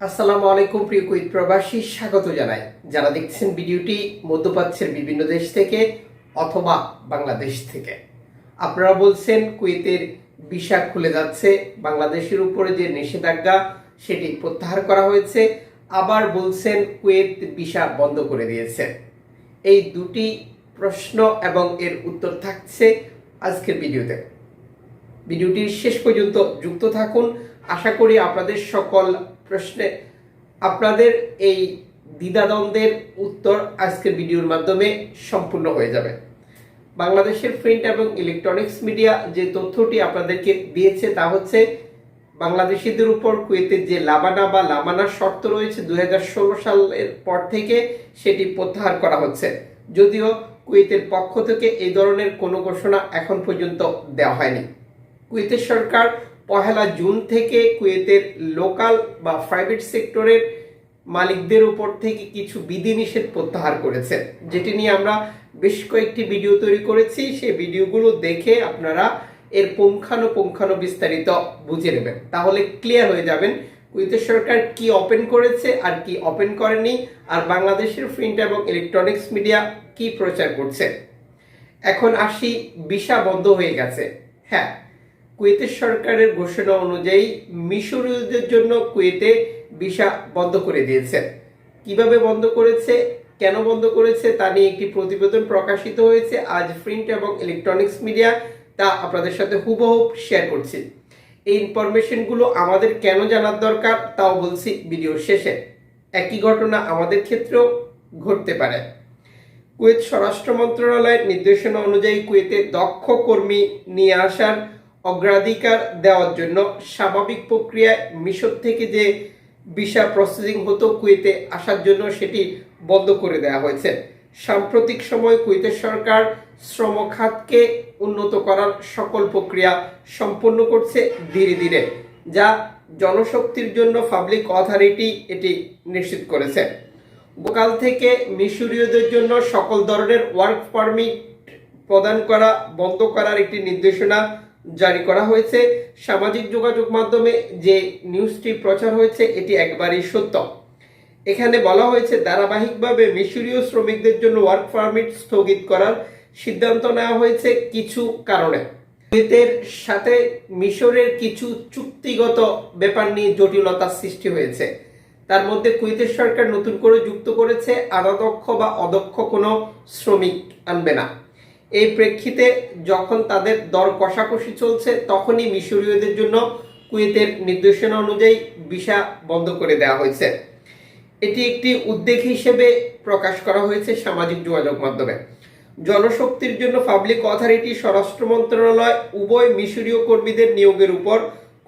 আসসালামু আলাইকুম প্রিয় কুইত প্রবাসী, স্বাগত জানাই। যারা দেখছেন ভিডিওটি মধ্যপ্রাচ্যের বিভিন্ন দেশ থেকে অথবা বাংলাদেশ থেকে। আপনারা বলছেন কুয়েতের ভিসা খুলে যাচ্ছে, বাংলাদেশের উপরে যে নিষেধাজ্ঞা সেটি প্রত্যাহার করা হয়েছে, আবার বলছেন কুয়েত ভিসা বন্ধ করে দিয়েছে। এই দুটি প্রশ্ন এবং এর উত্তর থাকছে আজকের ভিডিওতে। ভিডিওটির শেষ পর্যন্ত যুক্ত থাকুন। আশা করি আপনাদের সকল প্রশ্নে আপনাদের এই দ্বিধাদ্বন্দ্বের উত্তর আজকের ভিডিওর মাধ্যমে সম্পূর্ণ হয়ে যাবে। বাংলাদেশের প্রিন্ট এবং ইলেকট্রনিক্স মিডিয়া যে তথ্যটি আপনাদেরকে দিয়েছে তা হচ্ছে, বাংলাদেশিদের উপর কুয়েতের যে লাবানা বা লামানা শর্ত রয়েছে দুই হাজার ষোলো সালের পর থেকে সেটি প্রত্যাহার করা হচ্ছে। যদিও কুয়েতের পক্ষ থেকে এই ধরনের কোনো ঘোষণা এখন পর্যন্ত দেওয়া হয়নি। কুয়েতের সরকার পহেলা জুন থেকে কুয়েতের লোকাল বা প্রাইভেট সেক্টরের মালিকদের উপর থেকে কিছু বিধিনিষেধ প্রত্যাহার করেছে যেটি নিয়ে আমরা বেশ কয়েকটি ভিডিও তৈরি করেছি। সেই ভিডিওগুলো দেখে আপনারা এর পুঙ্খানুপুঙ্খানু বিস্তারিত বুঝে নেবেন। তাহলে ক্লিয়ার হয়ে যাবেন কুয়েতের সরকার কি ওপেন করেছে আর কি ওপেন করেনি, আর বাংলাদেশের প্রিন্ট এবং ইলেকট্রনিক্স মিডিয়া কি প্রচার করছে। এখন আসি ভিসা বন্ধ হয়ে গেছে। হ্যাঁ কুয়েতের সরকারের ঘোষণা অনুযায়ী মিশরীয়দের জন্য কুয়েতে ভিসা বন্ধ করে দিয়েছে কীভাবে বন্ধ করেছে, কেন বন্ধ করেছে তা নিয়ে একটি প্রতিবেদন প্রকাশিত হয়েছে আজ প্রিন্ট এবং ইলেকট্রনিক্স মিডিয়া। তা আপনাদের সাথে হুবহু শেয়ার করছি। এই ইনফরমেশনগুলো আমাদের কেন জানার দরকার তাও বলছি ভিডিওর শেষে। একই ঘটনা আমাদের ক্ষেত্রেও ঘটতে পারে। কুয়েত স্বরাষ্ট্র মন্ত্রণালয়ের নির্দেশনা অনুযায়ী কুয়েতে দক্ষ কর্মী নিয়ে আসার অগ্রাধিকার দেওয়ার জন্য স্বাভাবিক প্রক্রিয়ায় মিশর থেকে যে ভিসা প্রসেসিং হতো কুয়েতে আসার জন্য সেটি বন্ধ করে দেওয়া হয়েছে। সাম্প্রতিক সময় কুয়েতের সরকার শ্রম খাতকে উন্নত করার সকল প্রক্রিয়া সম্পন্ন করছে ধীরে ধীরে, যা জনশক্তির জন্য পাবলিক অথরিটি এটি নিশ্চিত করেছে। গোকাল থেকে মিশরীয়দের জন্য সকল ধরনের ওয়ার্ক পারমিট প্রদান করা বন্ধ করার একটি নির্দেশনা জারি করা হয়েছে। সামাজিক যোগাযোগ মাধ্যমে যে নিউজটি প্রচার হয়েছে, এটি একবারই সত্য। এখানে বলা হয়েছে, ধারাবাহিকভাবে মিশরীয় শ্রমিকদের জন্য ওয়ার্ক পারমিট স্থগিত করার সিদ্ধান্ত নেওয়া হয়েছে কিছু কারণে। কুয়েতের সাথে মিশরের কিছু চুক্তিগত ব্যাপার নিয়ে জটিলতার সৃষ্টি হয়েছে। তার মধ্যে কুয়েতের সরকার নতুন করে যুক্ত করেছে আদাদক্ষ বা অদক্ষ কোনো শ্রমিক আনবে না। এই প্রেক্ষিতে যখন তাদের দর কষাকষি চলছে, তখনই মিশরীয়দের জন্য কুয়েতের নির্দেশনা অনুযায়ী ভিসা বন্ধ করে দেওয়া হয়েছে। এটি একটি উদ্বেগ হিসেবে প্রকাশ করা হয়েছে সামাজিক যোগাযোগ মাধ্যমে। জনশক্তির জন্য পাবলিক অথরিটি, স্বরাষ্ট্র মন্ত্রণালয়, উভয় মিশরীয় কর্মীদের নিয়োগের উপর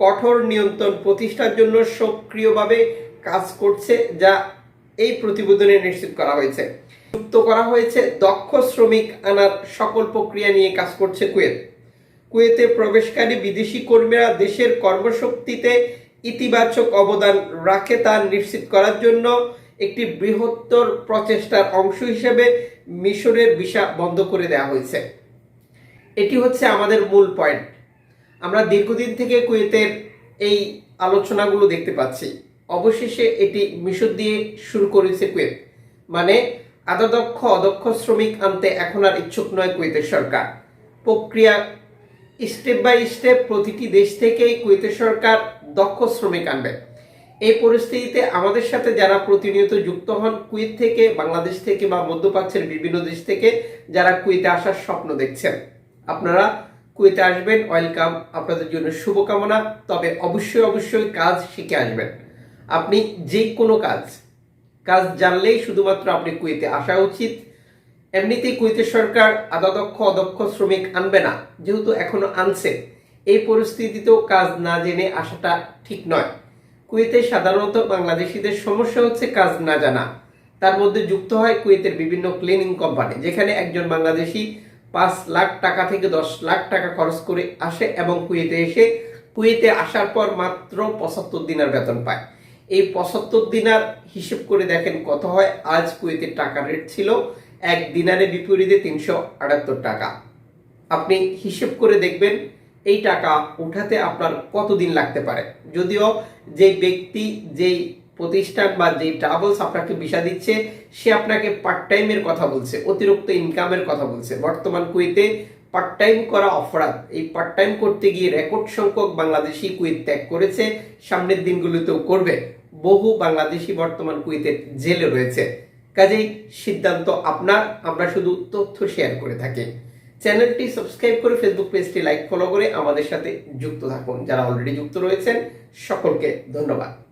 কঠোর নিয়ন্ত্রণ প্রতিষ্ঠার জন্য সক্রিয়ভাবে কাজ করছে, যা এই প্রতিবেদনে নিশ্চিত করা হয়েছে। যুক্ত করা হয়েছে দক্ষ শ্রমিক আনার সকল প্রক্রিয়া নিয়ে কাজ করছে কুয়েত। কুয়েতে প্রবেশকারী বিদেশি কর্মীরা দেশের কর্মশক্তিতে ইতিবাচক অবদান রাখে তা নিশ্চিত করার জন্য একটি বৃহত্তর প্রচেষ্টার অংশ হিসেবে মিশরের ভিসা বন্ধ করে দেওয়া হয়েছে। এটি হচ্ছে আমাদের মূল পয়েন্ট। আমরা দীর্ঘদিন থেকে কুয়েতের এই আলোচনাগুলো দেখতে পাচ্ছি। অবশেষে এটি মিশর দিয়ে শুরু করেছে কুয়েত। মানে আদাদক্ষ অদক্ষ শ্রমিক আনতে এখন আর ইচ্ছুক নয় কুয়েতের সরকার। প্রক্রিয়া স্টেপ বাই স্টেপ প্রতিটি দেশ থেকেই কুয়েতের সরকার দক্ষ শ্রমিক আনবে। এই পরিস্থিতিতে আমাদের সাথে যারা প্রতিনিয়ত যুক্ত হন, কুয়েত থেকে, বাংলাদেশ থেকে বা মধ্যপ্রাচ্যের বিভিন্ন দেশ থেকে যারা কুয়েতে আসার স্বপ্ন দেখছেন, আপনারা কুয়েতে আসবেন, ওয়েলকাম, আপনাদের জন্য শুভকামনা, তবে অবশ্যই অবশ্যই কাজ শিখে আসবেন। আপনি যে কোনো কাজ কাজ জানলেই শুধুমাত্র আপনি কুয়েতে আসা উচিত। এমনিতেই কুয়েতের সরকার আদাদক্ষ অদক্ষ শ্রমিক আনবে না, যেহেতু এখনও আনছে। এই পরিস্থিতিতেও কাজ না জেনে আসাটা ঠিক নয়। কুয়েতে সাধারণত বাংলাদেশিদের সমস্যা হচ্ছে কাজ না জানা। তার মধ্যে যুক্ত হয় কুয়েতের বিভিন্ন ক্লিনিং কোম্পানি, যেখানে একজন বাংলাদেশি পাঁচ লাখ টাকা থেকে দশ লাখ টাকা খরচ করে আসে এবং কুয়েতে এসে, কুয়েতে আসার পর মাত্র পঁচাত্তর দিনের বেতন পায়। এই পঁচাত্তর দিনার হিসেব করে দেখেন কত হয়? আজ কুয়েতের টাকা রেট ছিল এক দিনারে বিপরীতে তিনশো আটাত্তর টাকা। আপনি হিসেব করে দেখবেন এই টাকা উঠাতে আপনার কতদিন লাগতে পারে? যদিও যে ব্যক্তি, যেই প্রতিষ্ঠান বা যে ট্রাভেলস আপনাকে ভিসা দিচ্ছে, সে আপনাকে পার্ট টাইমের কথা বলছে, অতিরিক্ত ইনকামের কথা বলছে। বর্তমান কুয়েতে পার্ট টাইম করা অপরাধ। এই পার্ট টাইম করতে গিয়ে রেকর্ড সংখ্যক বাংলাদেশি কুয়েত ত্যাগ করেছে, সামনের দিনগুলোতেও করবে। বহু বাংলাদেশি বর্তমান কুয়েতের জেলে রয়েছে। কাজেই সিদ্ধান্ত আপনার, আমরা শুধু তথ্য শেয়ার করে থাকি। চ্যানেলটি সাবস্ক্রাইব করে ফেসবুক পেজটি লাইক ফলো করে আমাদের সাথে যুক্ত থাকুন। যারা অলরেডি যুক্ত রয়েছেন, সকলকে ধন্যবাদ।